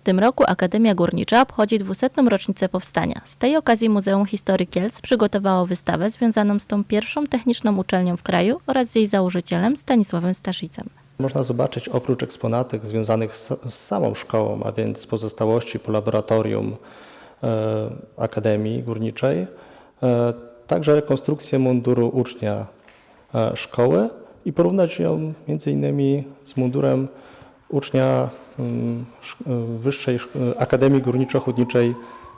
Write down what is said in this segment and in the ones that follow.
W tym roku Akademia Górnicza obchodzi 200. rocznicę powstania. Z tej okazji Muzeum Historii Kielc przygotowało wystawę związaną z tą pierwszą techniczną uczelnią w kraju oraz jej założycielem Stanisławem Staszicem. Można zobaczyć oprócz eksponatek związanych z, z samą szkołą, a więc pozostałości po laboratorium e, Akademii Górniczej, e, także rekonstrukcję munduru ucznia e, szkoły i porównać ją między innymi z mundurem ucznia Wyższej Szk- e, Akademii Górniczo-Hutniczej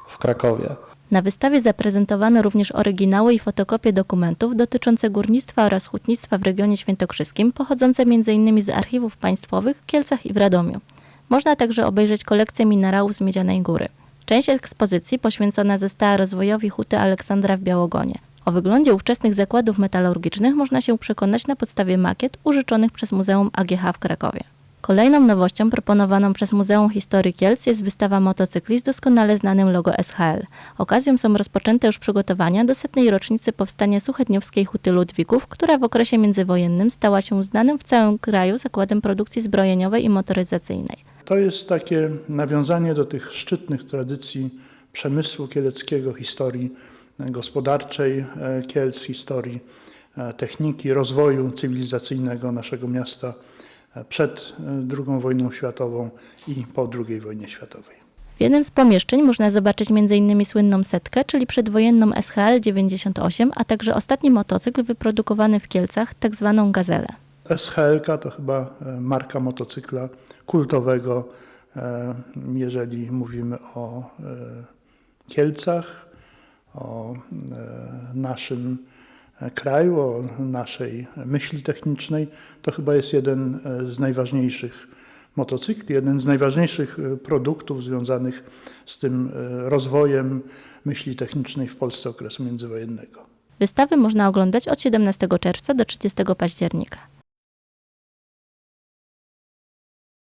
w Krakowie. Na wystawie zaprezentowano również oryginały i fotokopie dokumentów dotyczące górnictwa oraz hutnictwa w regionie świętokrzyskim, pochodzące m.in. z archiwów państwowych w Kielcach i w Radomiu. Można także obejrzeć kolekcję minerałów z Miedzianej Góry. Część ekspozycji poświęcona została rozwojowi huty Aleksandra w Białogonie. O wyglądzie ówczesnych zakładów metalurgicznych można się przekonać na podstawie makiet użyczonych przez Muzeum AGH w Krakowie. Kolejną nowością proponowaną przez Muzeum Historii Kielc jest wystawa motocykli z doskonale znanym logo SHL. Okazją są rozpoczęte już przygotowania do setnej rocznicy powstania Suchedniowskiej Huty Ludwików, która w okresie międzywojennym stała się znanym w całym kraju zakładem produkcji zbrojeniowej i motoryzacyjnej. To jest takie nawiązanie do tych szczytnych tradycji przemysłu kieleckiego, historii gospodarczej e, Kielc, historii e, techniki, rozwoju cywilizacyjnego naszego miasta e, przed e, II wojną światową i po II wojnie światowej. W jednym z pomieszczeń można zobaczyć m.in. słynną setkę, czyli przedwojenną SHL 98, a także ostatni motocykl wyprodukowany w Kielcach, tak zwaną gazelę. SHL to chyba e, marka motocykla kultowego, e, jeżeli mówimy o e, Kielcach, o e, naszym e, kraju, o naszej myśli technicznej. To chyba jest jeden e, z najważniejszych motocykli, jeden z najważniejszych e, produktów związanych z tym e, rozwojem myśli technicznej w Polsce okresu międzywojennego. Wystawy można oglądać od 17 czerwca do 30 października.